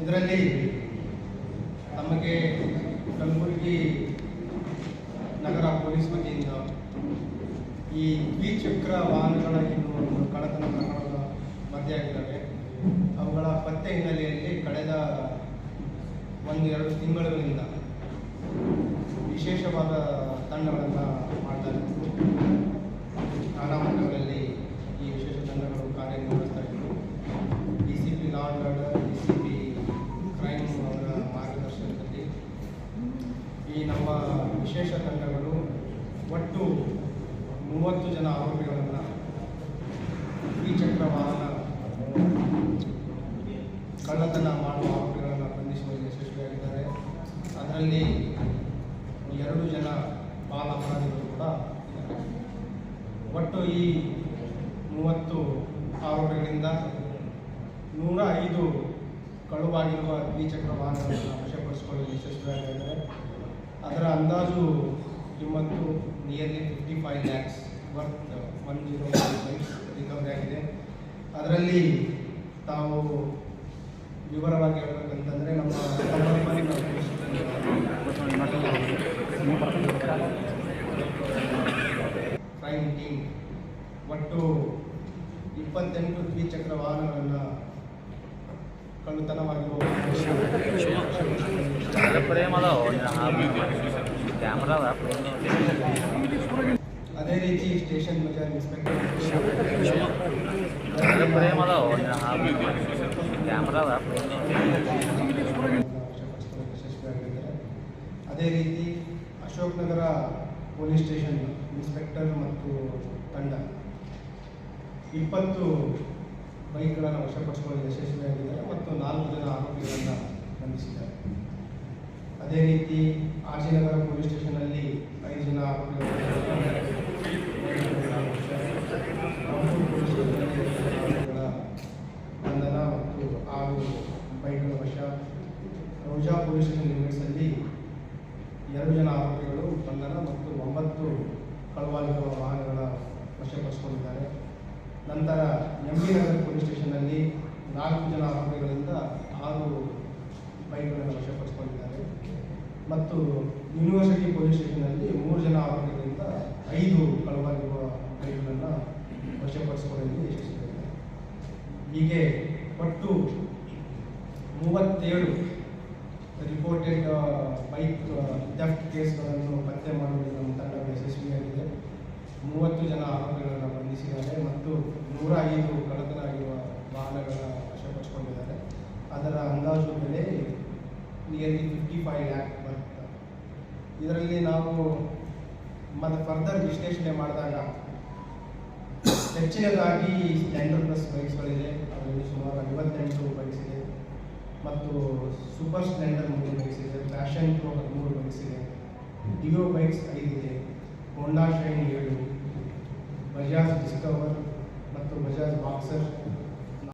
ಇದರಲ್ಲಿ ತಮಗೆ ಕಲಬುರಗಿ ನಗರ ಪೊಲೀಸ್ ವತಿಯಿಂದ ಈ ದ್ವಿಚಕ್ರ ವಾಹನಗಳ ಒಂದು ಕಳ್ಳತನ ಪ್ರಕರಣದ ವರದಿಯಾಗಿದ್ದಾವೆ ಅವುಗಳ ಪತ್ತೆ ಹಿನ್ನೆಲೆಯಲ್ಲಿ ಕಳೆದ ಒಂದು ಎರಡು ತಿಂಗಳುಗಳಿಂದ ವಿಶೇಷವಾದ ತಂಡಗಳನ್ನು ಮಾಡ್ತಾ ಇದ್ದು ನಾನಾ ಮಟ್ಟಗಳಲ್ಲಿ ಈ ವಿಶೇಷ ತಂಡಗಳು ಕಾರ್ಯನಿರ್ವಹಿಸ್ತಾ ಇದ್ದರು D C P law and order D C P crime ಅವರ ಮಾರ್ಗದರ್ಶನದಲ್ಲಿ. ಈ ನಮ್ಮ ವಿಶೇಷ ತಂಡಗಳು ಒಟ್ಟು ಮೂವತ್ತು ಜನ ಆರೋಪಿಗಳನ್ನು ದ್ವಿಚಕ್ರ ವಾಹನ ಕಳ್ಳತನ ಮಾಡುವ ಆರೋಪಿಗಳನ್ನು ಬಂಧಿಸುವಲ್ಲಿ ಯಶಸ್ವಿಯಾಗಿದ್ದಾರೆ. ಅದರಲ್ಲಿ ಎರಡು ಜನ ಬಾಲ ಅಪರಾಧಿಗಳು ಕೂಡ ಇದ್ದಾರೆ ಒಟ್ಟು ಈ ಮೂವತ್ತು ಆರೋಪಗಳಿಂದ ನೂರ ಐದು ಕಳುವಾಗಿರುವ ದ್ವಿಚಕ್ರ ವಾಹನಗಳನ್ನು ವಶಪಡಿಸಿಕೊಳ್ಳಲು ಯಶಸ್ವಿಯಾಗಿದ್ದಾರೆ. ಅದರ ಅಂದಾಜು ಕಿಮ್ಮತ್ತು nearly fifty five lakhs worth one zero bikes recovery ಆಗಿದೆ. ಅದರಲ್ಲಿ ತಾವು ವಿವರವಾಗಿ ಹೇಳಬೇಕಂತಂದರೆ ನಮ್ಮ ಕಂಪನಿ ಕ್ರೈಮ್ ಟೀಮ್ ಒಟ್ಟು ಇಪ್ಪತ್ತೆಂಟು ದ್ವಿಚಕ್ರ ವಾಹನಗಳನ್ನು ಕಳ್ಳತನವಾಗಿರುವ ಪ್ರೇಮ ಅದಾವ ಕ್ಯಾಮ್ರಾ ಅದ ಅದೇ ರೀತಿ ಸ್ಟೇಷನ್ ಬಜಾರ್ ಇನ್ಸ್ಪೆಕ್ಟರ್ ಪ್ರೇಮ ಅದಾವ ಕ್ಯಾಮ್ರಾ ಅದ ಯಶಸ್ವಿಯಾಗಿದ್ದಾರೆ ಅದೇ ರೀತಿ Ashok Nagar police station inspector ಮತ್ತು ತಂಡ. ಇಪ್ಪತ್ತು ಬೈಕ್ಗಳನ್ನು ವಶಪಡಿಸಿಕೊಳ್ಳಲು ಯಶಸ್ವಿಯಾಗಿದ್ದಾರೆ ಮತ್ತು ನಾಲ್ಕು ಜನ ಆರೋಪಿಗಳನ್ನು ಬಂಧಿಸಿದ್ದಾರೆ. ಅದೇ ರೀತಿ ಆರ್ ನಗರ ಪೊಲೀಸ್ ಸ್ಟೇಷನಲ್ಲಿ ಐದು ಜನ ಆರೋಪಿಗಳ ಬಂಧನ ಮತ್ತು ಆರು ಬೈಕ್ಗಳ ವಶ. ರೋಜಾ ಪೊಲೀಸ್ ಸ್ಟೇಷನ್ ಲಿಮಿಟ್ಸಲ್ಲಿ ಎರಡು ಜನ ಆರೋಪಿಗಳು ಬಂಧನ ಮತ್ತು ಒಂಬತ್ತು ಕಳುವಾಗಿರುವ ವಾಹನಗಳ ವಶಪಡಿಸಿಕೊಂಡಿದ್ದಾರೆ ನಂತರ ಎಂ ಬಿ ನಗರ ಪೊಲೀಸ್ ಸ್ಟೇಷನ್ನಲ್ಲಿ ನಾಲ್ಕು ಜನ ಆರೋಪಿಗಳಿಂದ ಆರು ಬೈಕ್ಗಳನ್ನು ವಶಪಡಿಸಿಕೊಂಡಿದ್ದಾರೆ. ಮತ್ತು ಯೂನಿವರ್ಸಿಟಿ ಪೊಲೀಸ್ ಸ್ಟೇಷನ್ನಲ್ಲಿ ಮೂರು ಜನ ಆರೋಪಿಗಳಿಂದ ಐದು ಕಳವಾಗಿರುವ ಬೈಕ್ಗಳನ್ನು ವಶಪಡಿಸಿಕೊಳ್ಳಲು ಯಶಸ್ವಿಯಾಗಿದೆ. ಹೀಗೆ ಒಟ್ಟು ಮೂವತ್ತೇಳು ರಿಪೋರ್ಟೆಡ್ ಬೈಕ್ ಥೆಫ್ಟ್ ಕೇಸ್ಗಳನ್ನು ಪತ್ತೆ ಮಾಡುವಲ್ಲಿ ನಮ್ಮ ತಂಡ ಯಶಸ್ವಿಯಾಗಿದೆ. ಮೂವತ್ತು ಜನ ಆರೋಪಿಗಳನ್ನು ಬಂಧಿಸಿದ್ದಾರೆ ಮತ್ತು ನೂರ ಐದು ಕಳ್ಳತನ ಆಗಿರುವ ವಾಹನಗಳ ವಶಪಡಿಸಿಕೊಂಡಿದ್ದಾರೆ ಅದರ ಅಂದಾಜು ಬೆಲೆ ನಿಯರ್ಲಿ ಫಿಫ್ಟಿ ಫೈವ್ ಲ್ಯಾಕ್ ಬರುತ್ತೆ. ಇದರಲ್ಲಿ ನಾವು ಮತ್ತು ಫರ್ದರ್ ವಿಶ್ಲೇಷಣೆ ಮಾಡಿದಾಗ ಹೆಚ್ಚಿನದಾಗಿ ಸ್ಪ್ಲೆಂಡರ್ ಪ್ಲಸ್ ಬೈಕ್ಸ್ಗಳಿದೆ ಅದರಲ್ಲಿ ಸುಮಾರು ಐವತ್ತೆಂಟು ಬೈಕ್ಸ್ ಇದೆ. ಮತ್ತು ಸೂಪರ್ ಸ್ಪ್ಲೆಂಡರ್ ಮೂರು ಬೈಕ್ಸ್ ಇದೆ. ಫ್ಯಾಷನ್ ಪ್ರೋ ಹದಿಮೂರು ಬೈಕ್ಸ್ ಇದೆ. ಡಿಯೋ ಬೈಕ್ಸ್ ಐದಿದೆ ಹೋಂಡಾ ಶೈನ್ ಏಳು ಬಜಾಜ್ ಡಿಸ್ಕವರ್ ಮತ್ತು ಬಜಾಜ್ ಬಾಕ್ಸರ್